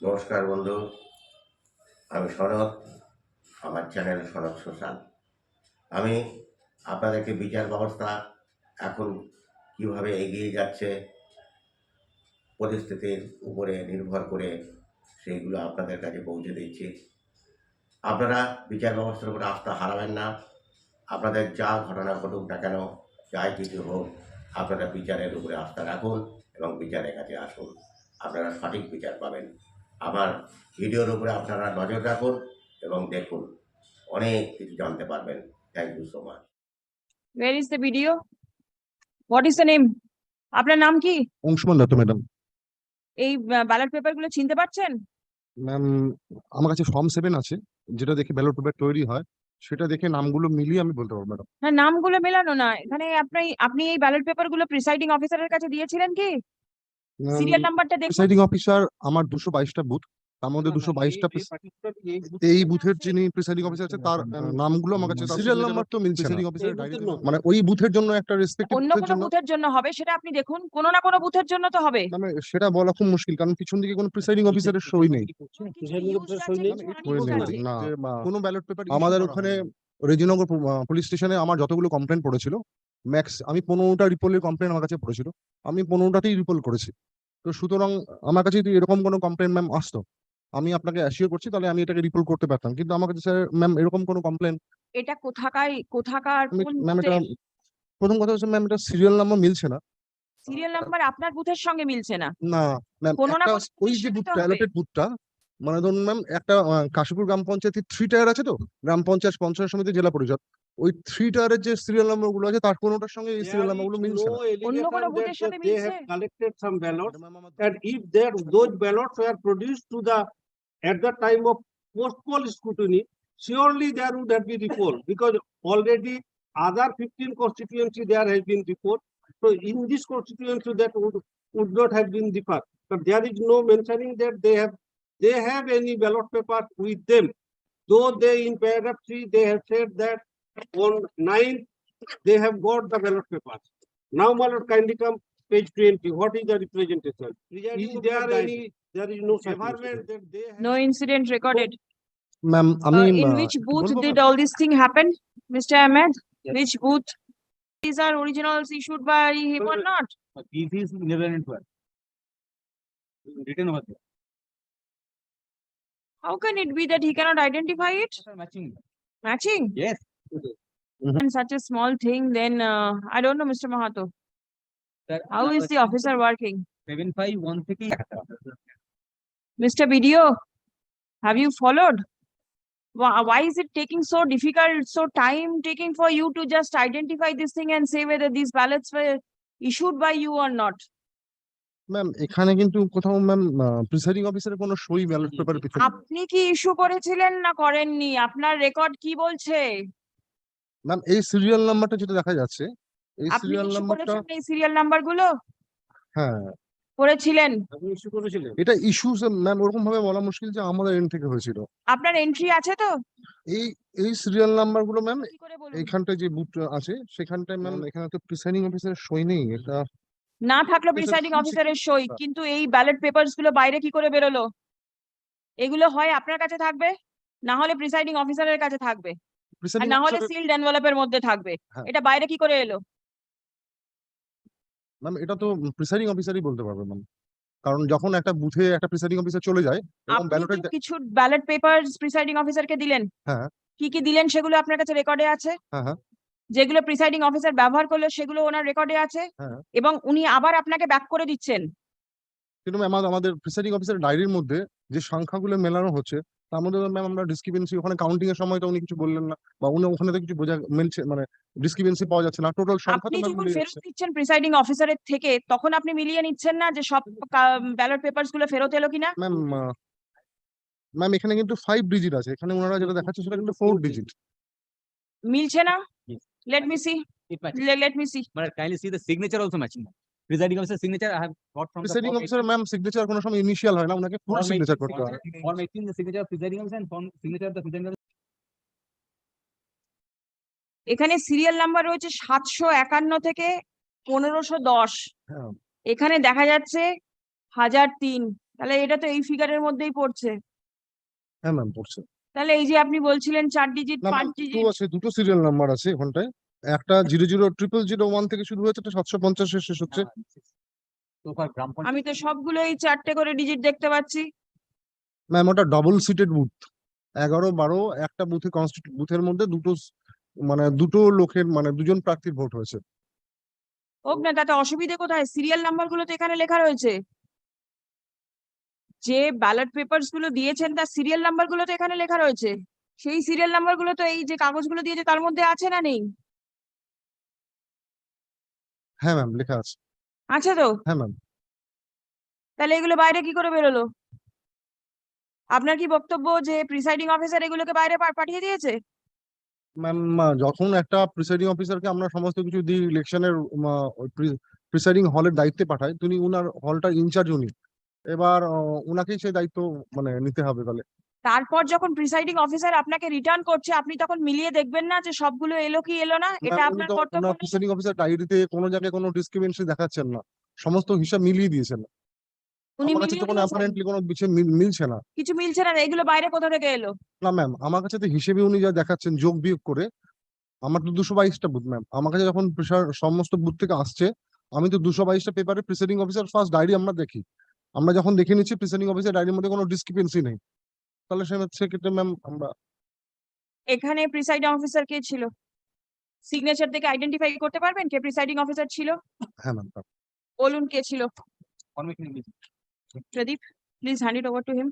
নমস্কার বন্ধু, আমি সনদ, আমার চ্যানেল শরৎ সোশ্যাল। আমি আপনাদেরকে বিচার ব্যবস্থা এখন কীভাবে এগিয়ে যাচ্ছে, পরিস্থিতির উপরে নির্ভর করে সেইগুলো আপনাদের কাছে পৌঁছে দিচ্ছি। আপনারা বিচার ব্যবস্থার উপরে আস্থা হারাবেন না। আপনাদের যা ঘটনা ঘটুক না কেন, যাই কিছু হোক, আপনারা বিচারের উপরে আস্থা রাখুন এবং বিচারের কাছে আসুন। আপনারা সঠিক বিচার পাবেন। আমার ভিডিওর উপরে আপনারা নজর রাখুন এবং দেখুন। অনেক কিছু জানতে পারবেন। Thank you so much Where is the video? What is the name? আপনার নাম কি? অংশুমান দত্ত ম্যাডাম এই ব্যালট পেপারগুলো চিনতে পারছেন? ম্যাম আমার কাছে ফর্ম সেভেন আছে যেটা দেখে ব্যালট পেপার তৈরি হয় সেটা দেখে নামগুলো মিলিয়ে আমি বলতে পারব ম্যাডাম হ্যাঁ নামগুলো মেলানো না। এখানে আপনি আপনি এই ব্যালট পেপারগুলো প্রিসাইডিং অফিসারের কাছে দিয়েছিলেন কি? সিরিয়াল নাম্বারটা দেখুন। প্রিসাইডিং অফিসার আমার দুশো বাইশটা বুথ তার মধ্যে দুশো বাইশটা এই বুথের যিনি প্রিসাইডিং অফিসার আছে তার নামগুলো আমার কাছে সিরিয়াল নাম্বার তো মিলছে প্রিসাইডিং অফিসার মানে ওই বুথের জন্য একটা রেসপেক্টিভ অন্য বুথের কোনো জন্য। বুথের জন্য হবে সেটা আপনি দেখুন। কোনো না কোনো বুথের জন্য তো হবে। মানে সেটা বলা খুব মুশকিল কারণ পিছন দিকে কোনো প্রিসাইডিং অফিসারের সই নেই। না। কোনো ব্যালট পেপার আমাদের ওখানে রেজিনগর পুলিশ স্টেশনে আমার যতগুলো কমপ্লেন পড়েছিল ম্যাক্স আমি পনেরোটা রিপোর্টের কমপ্লেন আমার কাছে পড়েছিল। আমি পনেরোটাতেই রিপোর্ট করেছি। তো সুতরাং আমার কাছে যদি এরকম কোনো কমপ্লেন ম্যাম আসতো আমি আপনাকে অ্যাসিওর করছি তাহলে আমি এটাকে রিপোর্ট করতে পারতাম। কিন্তু আমার কাছে স্যার ম্যাম এরকম কোনো কমপ্লেন এটা কোথাকার কোথাকার ম্যাম এটা প্রথম কথা হচ্ছে ম্যাম এটা সিরিয়াল নাম্বার মিলছে না। সিরিয়াল নাম্বার আপনার বুথের সঙ্গে মিলছে না? না ম্যাম ওই যে বুথটা অ্যালোটেড বুথটা মানে ধরুন ম্যাম একটা কাশীপুর গ্রাম পঞ্চায়েতের থ্রি টায়ার আছে তো গ্রাম পঞ্চায়েত পঞ্চায়েত সমিতি জেলা পরিষদ ওই থ্রি টায়ারের যে সিরিয়াল নাম্বারগুলো আছে তার কোনোটার সঙ্গে এই সিরিয়াল নাম্বারগুলো মিলছে না অন্য কোনো বুথের সাথে মিলছে? collected some ballots ম্যাম, আমার- and if there, those ballots were produced to the, at the time of post poll scrutiny, surely there would have been recall because already other fifteen constituency there has been report. So in this constituency that would, would not have been deferred. But there is no mentioning that they have, they have any ballot paper with them. Though they in paragraph 3, they have said that on 9, they have got the ballot papers. Now, my lord, kindly come page 20. What is the representation? Is there any, there is no environment that they have... No incident recorded. Ma'am, I uh, mean, uh, in which booth did all this thing happen, Mr. Ahmed? Yes. Which booth? These are originals issued by him or not? These is 11 and 12. Written over there. How can it be that he cannot identify it? Matching. Matching? Yes. And such a small thing, then uh, I don't know, Mr. Mahato. Sir, How is the officer working? Seven five one থেকে Mr. BDO, have you followed? Why, why is it taking so difficult, so time taking for you to just identify this thing and say whether these ballots were issued by you or not? Ma'am এখানে কিন্তু কোথাও ma'am presiding অফিসারের কোনো সই ballot পেপারের পিছনে আপনি কি ইস্যু করেছিলেন না করেননি? আপনার রেকর্ড কি বলছে? ম্যাম এই সিরিয়াল নাম্বারটা যেটা দেখা যাচ্ছে এই আপনি সিরিয়াল ইস্যু নাম্বারটা এই সিরিয়াল নাম্বারগুলো? হ্যাঁ করেছিলেন? আপনি issue করেছিলেন? এটা ইস্যুস ম্যাম ওরকম ভাবে বলা মুশকিল যে আমাদের এন্ড থেকে হয়েছিল আপনার এন্ট্রি আছে তো? এই এই সিরিয়াল নাম্বারগুলো ম্যাম কি করে বলুন? এইখানটায় যে বুথ আছে সেখানটায় ম্যাম এখানে তো প্রিসাইডিং অফিসারের সই নেই এটা না থাকল প্রিসাইডিং অফিসারের সই কিন্তু এই ব্যালট পেপারসগুলো বাইরে কি করে বেরোলো? এগুলো হয় আপনার কাছে থাকবে না হলে প্রিসাইডিং অফিসারের কাছে থাকবে আর না হলে সিলড এনভেলপের মধ্যে থাকবে। হ্যাঁ। এটা বাইরে কি করে এলো? ম্যাম এটা তো প্রিসাইডিং অফিসারই বলতে পারবে ম্যাম কারণ যখন একটা বুথে একটা প্রিসাইডিং অফিসার চলে যায় এবং ব্যালটের কিছু ব্যালট পেপারস প্রিসাইডিং অফিসারকে দিলেন? হ্যাঁ। কি কি দিলেন সেগুলো আপনার কাছে রেকর্ডে আছে? হ্যাঁ হ্যাঁ। যেগুলো প্রিসাইডিং অফিসার ব্যবহার করল সেগুলো ওনার রেকর্ডে আছে হ্যাঁ। এবং উনি আবার আপনাকে ব্যাক করে দিচ্ছেন। কিন্তু ম্যাম আমাদের প্রিসাইডিং অফিসার ডায়েরির মধ্যে যে সংখ্যাগুলো মেলানো হচ্ছে তার মধ্যে ম্যাম আমরা ডিসক্রিপেন্সি ওখানে কাউন্টিং এর সময় তো উনি কিছু বললেন না বা উনি ওখানে তো কিছু বোঝা মিলছে মানে ডিসক্রিপেন্সি পাওয়া যাচ্ছে না। টোটাল সংখ্যা তো আপনি যখন ফেরত যাচ্ছে। দিচ্ছেন প্রিসাইডিং অফিসারের থেকে তখন আপনি মিলিয়ে নিচ্ছেন না যে সব ব্যালট পেপারসগুলো ফেরত এলো কিনা? ম্যাম ম্যাম এখানে কিন্তু ফাইভ ডিজিট আছে। এখানে ওনারা যেটা দেখাচ্ছে সেটা কিন্তু ফোর ডিজিট মিলছে না? Yes. Let me see It matches. Let me see But kindly see the signature also matching. Presiding officer signature I have got from the. Presiding form officer ma'am signature কোনো সময় initial হয় না ওনাকে ফুল 18 signature form করতে হয় 18 Form eighteen, the signature of presiding officer and form signature of the presiding officer. এখানে serial number রয়েছে সাতশো একান্ন থেকে পনেরোশো দশ হ্যাঁ। এখানে দেখা যাচ্ছে হাজার তিন তাহলে এটা তো এই ফিগারের মধ্যেই পড়ছে হ্যাঁ ম্যাম পড়ছে তাহলে এই যে আপনি বলছিলেন চার ডিজিট পাঁচ ডিজিট আছে দুটো সিরিয়াল নাম্বার আছে ওখানটায় একটা zero zero triple zero one থেকে শুরু হয়েছে একটা সাতশো পঞ্চাশে শেষ হচ্ছে। আমি তো সবগুলোই চারটে করে ডিজিট দেখতে পাচ্ছি। ম্যাম ওটা ডবল সিটেড বুথ এগারো বারো একটা বুথে কনস্টিটিউট বুথের মধ্যে দুটো মানে দুটো লোকের মানে দুজন প্রার্থীর ভোট হয়েছে। হোক না তাতে অসুবিধে কোথায়? সিরিয়াল নাম্বারগুলো তো এখানে লেখা রয়েছে। যে ব্যালট পেপারসগুলো দিয়েছেন তার সিরিয়াল নাম্বারগুলো তো এখানে লেখা রয়েছে। সেই সিরিয়াল নাম্বারগুলো তো এই যে কাগজগুলো দিয়েছে তার মধ্যে আছে না নেই? হ্যাঁ ম্যাম লেখা আছে। আছে তো? হ্যাঁ ম্যাম তাহলে এগুলো বাইরে কি করে বেরোলো? আপনার কি বক্তব্য যে প্রিসাইডিং অফিসার এগুলোকে বাইরে পাঠিয়ে দিয়েছে? ম্যাম যখন একটা প্রিসাইডিং অফিসারকে আমরা সমস্ত কিছু দিই ইলেকশনের প্রিসাইডিং হলের দায়িত্বে পাঠাই তিনি উনার হলটার ইনচার্জ উনি। এবার আহ, উনাকেই সেই দায়িত্ব মানে নিতে হবে তাহলে। তারপর যখন প্রিসাইডিং অফিসার আপনাকে রিটার্ন করছে আপনি তখন মিলিয়ে দেখবেন না যে সবগুলো এলো কি এলো না? এটা আপনার কর্তব্য প্রিসাইডিং অফিসার ডায়েরিতে কোনো জায়গায় কোনো ডিসক্রিমিনেন্সি দেখাচ্ছেন না। সমস্ত হিসাব মিলিয়ে দিয়েছেন। উনি কাছে মিলিয়ে তো কোনো অ্যাপারেন্টলি কোনো বিষয় মিলছে না। কিছু মিলছে না এগুলো বাইরে কোথা থেকে এলো? না ম্যাম আমার কাছে তো হিসেবে উনি যা দেখাচ্ছেন যোগ বিয়োগ করে আমার তো দুশো বাইশটা বুথ ম্যাম আমার কাছে যখন সমস্ত বুথ থেকে আসছে আমি তো দুশো বাইশটা পেপারে প্রিসাইডিং অফিসার ফার্স্ট ডায়েরি আমরা দেখি। আমরা যখন দেখে নিচ্ছি প্রিসাইডিং অফিসার ডায়েরির মধ্যে কোনো ডিসক্রিপেন্সি নেই। তাহলে সে- সেক্ষেত্রে ম্যাম আমরা এখানে প্রিসাইডিং অফিসার কে ছিল? সিগনেচার থেকে আইডেন্টিফাই করতে পারবেন কে প্রিসাইডিং অফিসার ছিল? হ্যাঁ ম্যাম বলুন কে ছিল? Pradip please hand it over to him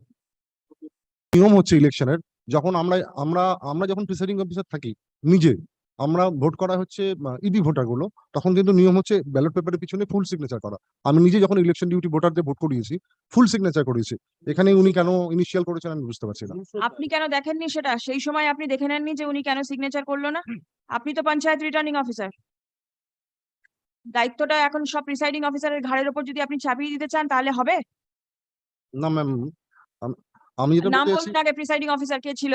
নিয়ম হচ্ছে ইলেকশনের যখন আমরা আমরা আমরা যখন প্রিসাইডিং অফিসার থাকি নিজে আমরা ভোট করা হচ্ছে ইডি ভোটারগুলো তখন কিন্তু নিয়ম হচ্ছে ব্যালট পেপারের পিছনে ফুল সিগনেচার করা। আমি নিজে যখন ইলেকশন ডিউটি ভোটারদের ভোট করিয়েছি ফুল সিগনেচার করিয়েছি। এখানে উনি কেন ইনিশিয়াল করেছেন আমি বুঝতে পারছি না। আপনি কেন দেখেননি সেটা? সেই সময় আপনি দেখে নেননি যে উনি কেন সিগনেচার করল না? আপনি তো পঞ্চায়েত রিটার্নিং অফিসার দায়িত্বটা এখন সব প্রিসাইডিং অফিসারের ঘাড়ের উপর যদি আপনি চাপিয়ে দিতে চান তাহলে হবে? না ম্যাম আমি যেটা নাম বলতে চাইছি বলুন আগে প্রিসাইডিং অফিসার কে ছিল?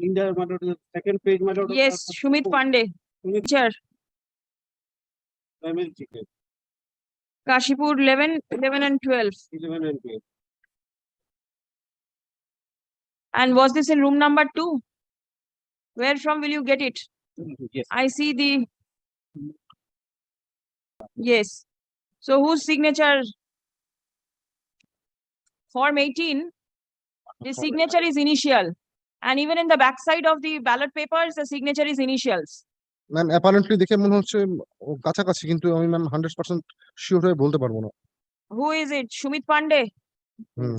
Linda the second page Madhur. Yes, Shumit Pandey. Shumit. Chair. Primary teacher. Kashipur 11, 11 and 12. 11 and 12. And was this in room number 2? Where from will you get it? Yes. I see the... Yes. So whose signature? Form 18. The signature is initial. And even in the backside of the ballot papers, the signature is initials. Ma'am apparently দেখে মনে হচ্ছে ও কাছাকাছি কিন্তু আমি ma'am hundred percent sure হয়ে বলতে পারব না Who is it? Shumit Pandey? হুম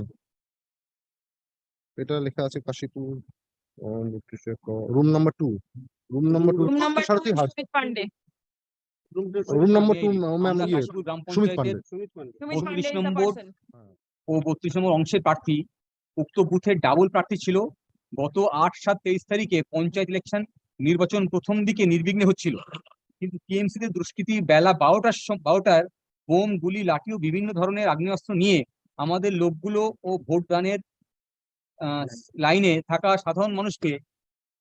এটা লেখা আছে Kashipur room number two room number two Room number Sarathi two, Shumit Pandey. Room Sumit number two ma'am ইয়ে Sumit Pandey Shumit Pandey is the number person. ও বত্রিশ নম্বর অংশের প্রার্থী উক্ত বুথের double প্রার্থী ছিল গত আট, সাত, তেইশ তারিখে পঞ্চায়েত ইলেকশন নির্বাচন প্রথম দিকে নির্বিঘ্নে হচ্ছিল। কিন্তু টিএমসি তে দুষ্কৃতী বেলা বারোটার বারোটার বোম, গুলি লাঠি ও বিভিন্ন ধরনের আগ্নেয়াস্ত্র নিয়ে আমাদের লোকগুলো ও ভোটদানের লাইনে থাকা সাধারণ মানুষকে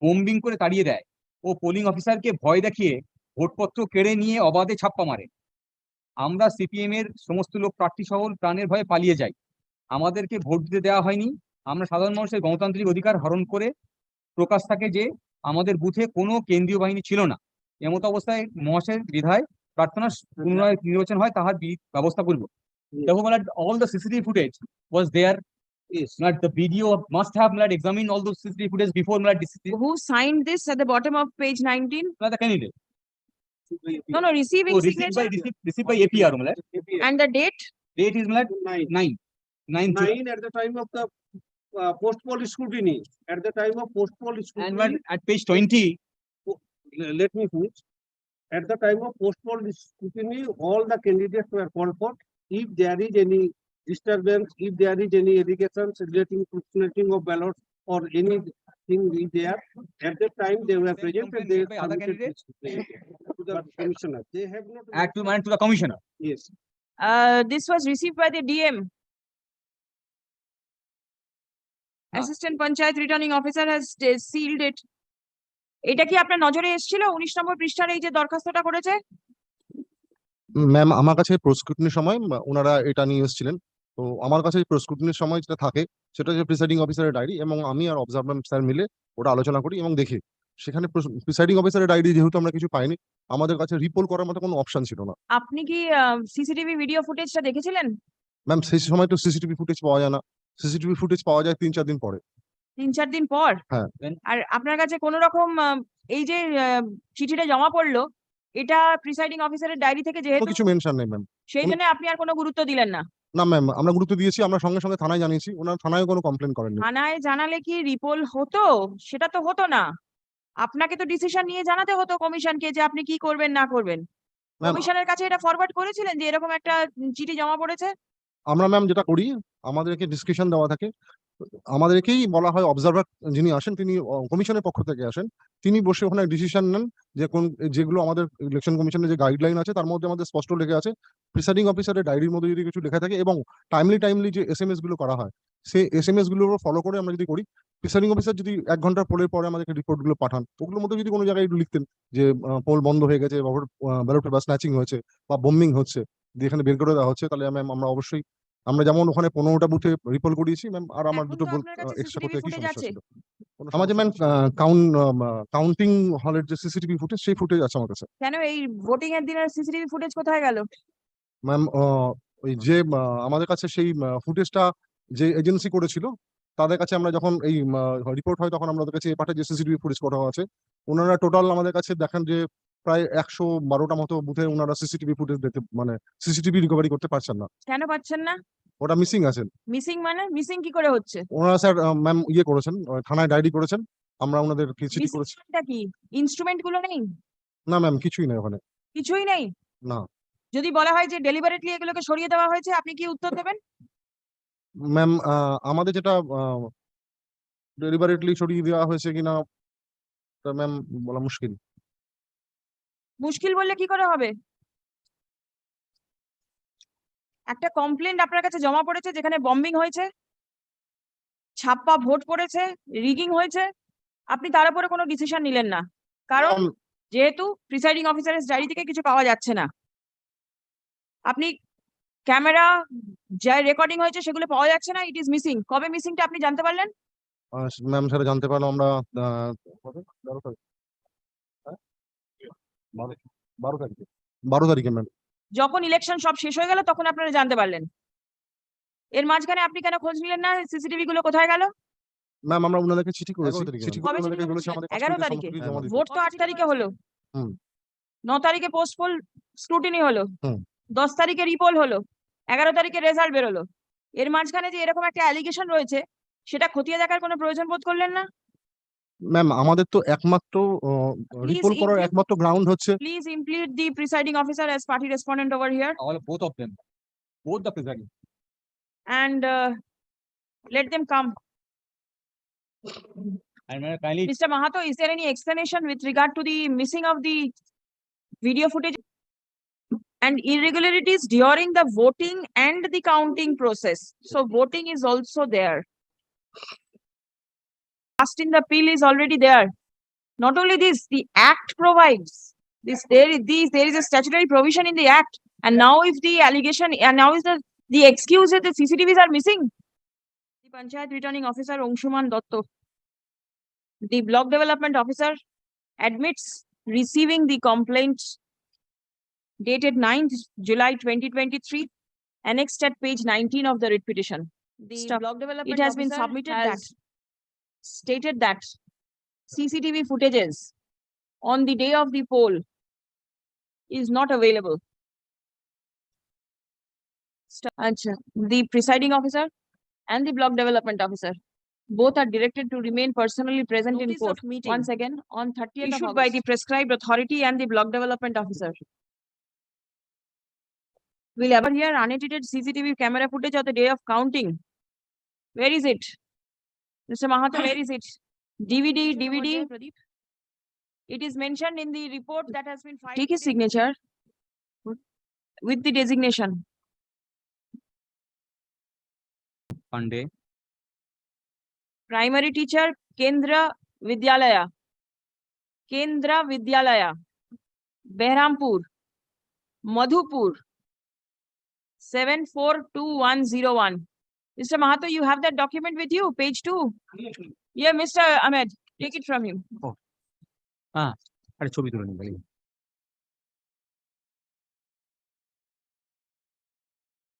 বোম্বিং করে তাড়িয়ে দেয় ও পোলিং অফিসারকে ভয় দেখিয়ে ভোটপত্র কেড়ে নিয়ে অবাধে ছাপ্পা মারে। আমরা সিপিএম এর সমস্ত লোক প্রার্থী সহ প্রাণের ভয়ে পালিয়ে যাই। আমাদেরকে ভোট দিতে দেওয়া হয়নি। আমরা সাধারণ মানুষের গণতান্ত্রিক অধিকার হরণ করে প্রকাশ থাকে যে আমাদের বুথে কোনো কেন্দ্রীয় বাহিনী ছিল না। এমত অবস্থায় মহাশয়ের বিধায় প্রার্থনা পুনরায় নির্বাচন হয় তাহার ব্যবস্থা করব। দেখো all the CCTV footage was there আমরা uh, post poll scrutiny, at the time of post poll scrutiny, what at page twenty, let me finish. At the time of post poll scrutiny, all the candidates were called for. If there is any disturbance, if there is any allegations relating to snatching of ballots or anything is there, at that time they were present and they complaint by other submitted to the commissioner. They have not. add to to the commissioner. Yes. Uh, this was received by the DM. Assistant Panchayat Returning Officer has sta- sealed it. এটা কি আপনার নজরে এসেছিল? উনিশ নম্বর পৃষ্ঠার এই যে দরখাস্তটা করেছে? ম্যাম আমার কাছে প্রস্কুটনির সময় ওনারা এটা নিয়ে এসেছিলেন। তো আমার কাছে প্রস্কুটনির সময় যেটা থাকে সেটা হচ্ছে প্রিসাইডিং অফিসারের ডায়েরি এবং আমি আর অবজারভার স্যার মিলে ওটা আলোচনা করি এবং দেখি। সেখানে প্রিসাইডিং অফিসারের ডায়েরি যেহেতু আমরা কিছু পাইনি আমাদের কাছে রিপোল করার মতো কোনো অপশন ছিল না। আপনি কি সিসিটিভি ভিডিও ফুটেজটা দেখেছিলেন? ম্যাম সেই সময় তো সিসিটিভি ফুটেজ পাওয়া যায় না। সিসিটিভি ফুটেজ পাওয়া যায় তিন চার দিন পরে। তিন চার দিন পর? হ্যাঁ। আর আপনার কাছে কোনো রকম আহ, এই যে আহ, চিঠিটা জমা পড়ল এটা প্রিসাইডিং অফিসারের ডায়েরি থেকে যেহেতু কিছু মেনশন নেই ম্যাম সেই জন্য আপনি আর কোনো গুরুত্ব দিলেন না? না ম্যাম আমরা গুরুত্ব দিয়েছি আমরা সঙ্গে সঙ্গে থানায় জানিয়েছি ওনার থানায় কোনো কমপ্লেন করেননি। থানায় জানালে কি রিপোল হতো? সেটা তো হতো না। আপনাকে তো ডিসিশন নিয়ে জানাতে হতো কমিশনকে যে আপনি কি করবেন না করবেন। কমিশনের কাছে এটা ফরওয়ার্ড করেছিলেন যে এরকম একটা চিঠি জমা পড়েছে? আমরা ম্যাম যেটা করি, আমাদেরকে ডিসক্রিপশন দেওয়া থাকে। আমাদেরকেই বলা হয় অবজারভার যিনি আসেন, তিনি কমিশনের পক্ষ থেকে আসেন, তিনি বসে ওখানে ডিসিশন নেন যে কোন, যেগুলো আমাদের ইলেকশন কমিশনের যে গাইডলাইন আছে, তার মধ্যে আমাদের স্পষ্ট লেখা আছে। প্রিসাইডিং অফিসারের ডায়েরির মধ্যে যদি কিছু লেখা থাকে এবং টাইমলি টাইমলি যে এস এম এসগুলো করা হয় সেই এস এম এসগুলো ফলো করে আমরা যদি করি প্রিসাইডিং অফিসার যদি এক ঘণ্টা পোলের পরে আমাদেরকে রিপোর্টগুলো পাঠান, ওগুলোর মধ্যে যদি কোনো জায়গায় একটু লিখতেন যে পোল বন্ধ হয়ে গেছে, বা ব্যালট পেপার স্ন্যাচিং হয়েছে, বা বোম্বিং হচ্ছে দিয়ে এখানে বের করে দেওয়া হচ্ছে তাহলে ম্যাম আমরা অবশ্যই আমরা যেমন ওখানে পনেরোটা বুথে রিপোল করিয়েছি ম্যাম আর আমার দুটো এক্সট্রা করতে কি সমস্যা ছিল। আমার যে ম্যাম কাউন্ট কাউন্টিং হলের যে সিসিটিভি ফুটেজ সেই ফুটেজ আছে আমার কাছে। কেন এই ভোটিং এর দিনের সিসিটিভি ফুটেজ কোথায় গেল? ম্যাম ওই যে আমাদের কাছে সেই ফুটেজটা যে এজেন্সি করেছিল তাদের কাছে আমরা যখন এই রিপোর্ট হয় তখন আমরা ওদের কাছে পাঠাই যে সিসিটিভি ফুটেজ করা আছে ওনারা টোটাল আমাদের কাছে দেখান যে প্রায় একশো বারোটা মতো বুথে ওনারা সিসিটিভি ফুটেজ দেখতে মানে সিসিটিভি রিকভারি করতে পারছেন না। কেন পাচ্ছেন না? ওটা মিসিং আছেন। মিসিং মানে? মিসিং কি করে হচ্ছে? ওনারা স্যার ম্যাম ইয়ে করেছেন থানায় ডায়েরি করেছেন আমরা ওনাদের চিঠি করেছি। কি? ইনস্ট্রুমেন্টগুলো নেই? না ম্যাম কিছুই নেই ওখানে। কিছুই নেই? না। যদি বলা হয় যে ডেলিভারেটলি এগুলোকে সরিয়ে দেওয়া হয়েছে আপনি কি উত্তর দেবেন? ম্যাম আমাদের যেটা ডেলিভারেটলি সরিয়ে দেওয়া হয়েছে কিনা তা ম্যাম বলা মুশকিল। মুশকিল বললে কি করে হবে? একটা কমপ্লেন্ট আপনার কাছে জমা পড়েছে যেখানে বম্বিং হয়েছে ছাপ্পা ভোট পড়েছে রিগিং হয়েছে আপনি তার উপরে কোনো ডিসিশন নিলেন না। কারণ যেহেতু প্রিসাইডিং অফিসারের ডায়েরি থেকে কিছু পাওয়া যাচ্ছে না। আপনি ক্যামেরা যা রেকর্ডিং হয়েছে সেগুলো পাওয়া যাচ্ছে না ইট ইজ মিসিং কবে মিসিংটা আপনি জানতে পারলেন? ম্যাম সেটা জানতে পারলাম আমরা বারো- বারো তারিখে বারো তারিখে ম্যাম যখন ইলেকশন সব শেষ হয়ে গেল তখন আপনারা জানতে পারলেন। এর মাঝখানে আপনি কেন খোঁজ নিলেন না? সিসিটিভি গুলো কোথায় গেল? ম্যাম আমরা ওনাদেরকে চিঠি করেছি। চিঠি করে ওনাদেরকে বলেছি করেছিলেন? আমাদের এগারো কাছে তারিখে? ভোট তো আট তারিখে হলো। হুম। ন তারিখে পোস্টপোল স্ক্রুটিনি হলো। হুম। দশ তারিখে রিপোল হলো। এগারো তারিখে রেজাল্ট বেরোলো। এর মাঝখানে যে এরকম একটা অ্যালিগেশন রয়েছে সেটা খতিয়ে দেখার কোনো প্রয়োজন বোধ করলেন না? ম্যাম আমাদের তো একমাত্র রিপোল করার include- একমাত্র গ্রাউন্ড হচ্ছে please implead the presiding officer as party respondent over here all both of them both the presiding and uh, let them come. and may I kindly Mr. Mahato, is there any explanation with regard to the missing of the video footage and irregularities during the voting and the counting process? So voting is also there. Cast in the pill is already there. Not only this, the act provides this, there is these, there is a statutory provision in the act. And now if the allegation, and now is the, the excuse that the CCTVs are missing. The Panchayat Returning Officer Ongshuman Dotto. The Block Development Officer admits receiving the complaint dated 9th July twenty twenty-three, annexed at page nineteen of the writ petition. The. Block Development It has been submitted has that stated that CCTV footages on the day of the poll is not available. The presiding officer and the block development officer, both are directed to remain personally present in court. Once again, on thirtieth of issued by the prescribed authority and the block development officer. Will ever hear unattended CCTV camera footage of the day of counting? Where is it? Mr. Mahato, where is it? DVD, DVD? It is mentioned in the report that has been filed. Take his signature with the designation. Pandey Primary teacher, Kendra Vidyalaya. Kendra Vidyalaya. Behrampur. Madhupur. Seven four two one zero one. Mr. Mahato, you have that document with you, page two? Yeah, Mr. Ahmed, take it from him. আরে ছবি তুলে নিন